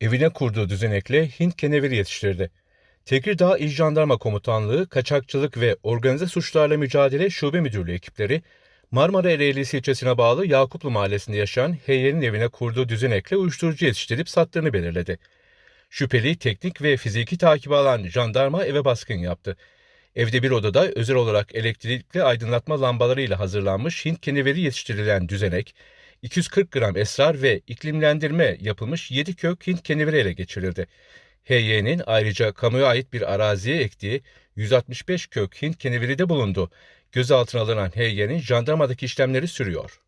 evine kurduğu düzenekle Hint keneviri yetiştirdi. Tekirdağ İl Jandarma Komutanlığı, Kaçakçılık ve Organize Suçlarla Mücadele Şube Müdürlüğü ekipleri, Marmara Ereğlisi ilçesine bağlı Yakuplu Mahallesi'nde yaşayan Heyye'nin evine kurduğu düzenekle uyuşturucu yetiştirip sattığını belirledi. Şüpheli teknik ve fiziki takibi alan jandarma eve baskın yaptı. Evde bir odada özel olarak elektrikli aydınlatma lambalarıyla hazırlanmış Hint keneveri yetiştirilen düzenek, 240 gram esrar ve iklimlendirme yapılmış 7 kök Hint keneveri ele geçirildi. HY'nin ayrıca kamuya ait bir araziye ektiği 165 kök Hint keneveri de bulundu. Gözaltına alınan HY'nin jandarmadaki işlemleri sürüyor.